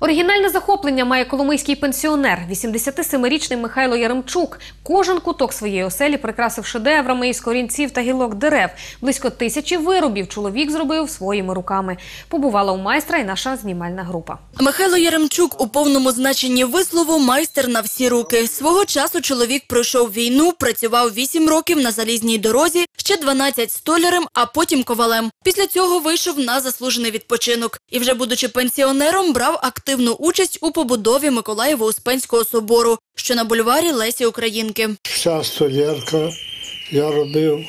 Оригінальне захоплення має коломийський пенсіонер, 87-річний Михайло Яремчук. Кожен куток своєї оселі прикрасив шедеврами із корінців та гілок дерев. Близько тисячі виробів чоловік зробив своїми руками. Побувала у майстра і наша знімальна група. Михайло Яремчук у повному значенні вислову майстер на всі руки. Свого часу чоловік пройшов війну, працював 8 років на залізній дорозі, ще 12 столярем, а потім ковалем. Після цього вийшов на заслужений відпочинок і вже будучи пенсіонером, брав активну участь у побудові Миколаєво-Успенського собору, що на бульварі Лесі Українки. Вся столярка я робив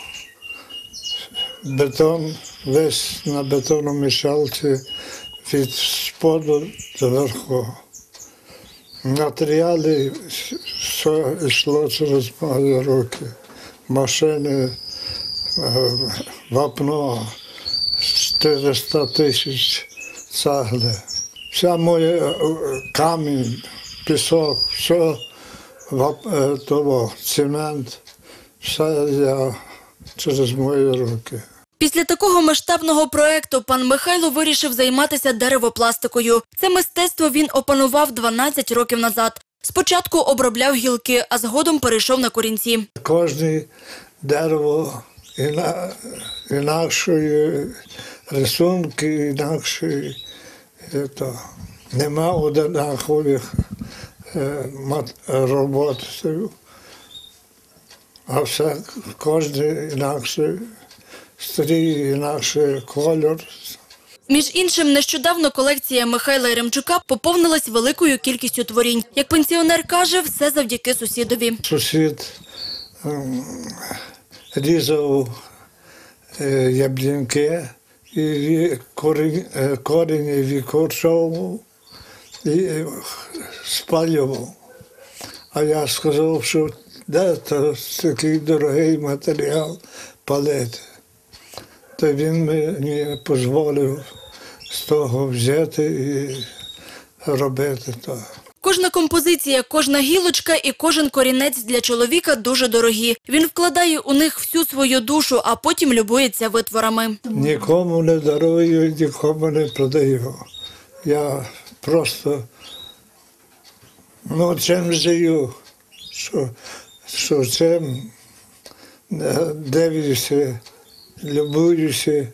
бетон, весь на бетономішалці від споду до верху. Матеріали все йшло через мої руки. Машини, е, вапно, 400 тисяч цегли. Вся моя е, камінь, пісок, все е, того, цемент, все я через мої руки. Після такого масштабного проекту пан Михайло вирішив займатися деревопластикою. Це мистецтво він опанував 12 років назад. Спочатку обробляв гілки, а згодом перейшов на корінці. Кожне дерево іна, інакшої рисунки, інакшої. Е, То. Нема однакових е, робот. А все кожен інакший стрій, інакший кольор. Між іншим, нещодавно колекція Михайла Яремчука поповнилась великою кількістю творінь. Як пенсіонер каже, все завдяки сусідові. Сусід ем, різав е, яблінки і корінь, е, корінь викорчовував і е, спалював. А я сказав, що де то такий дорогий матеріал палити. То він мені дозволив з того взяти і робити то. Кожна композиція, кожна гілочка і кожен корінець для чоловіка дуже дорогі. Він вкладає у них всю свою душу, а потім любується витворами. Нікому не дарую, нікому не продаю. Я просто ну, чим живу, що, що чим е, дивлюся, любуюся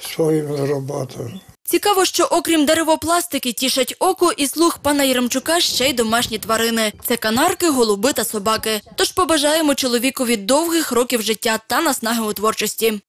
своїми роботами. Цікаво, що окрім деревопластики тішать око і слух пана Єремчука ще й домашні тварини. Це канарки, голуби та собаки. Тож побажаємо чоловікові довгих років життя та наснаги у творчості.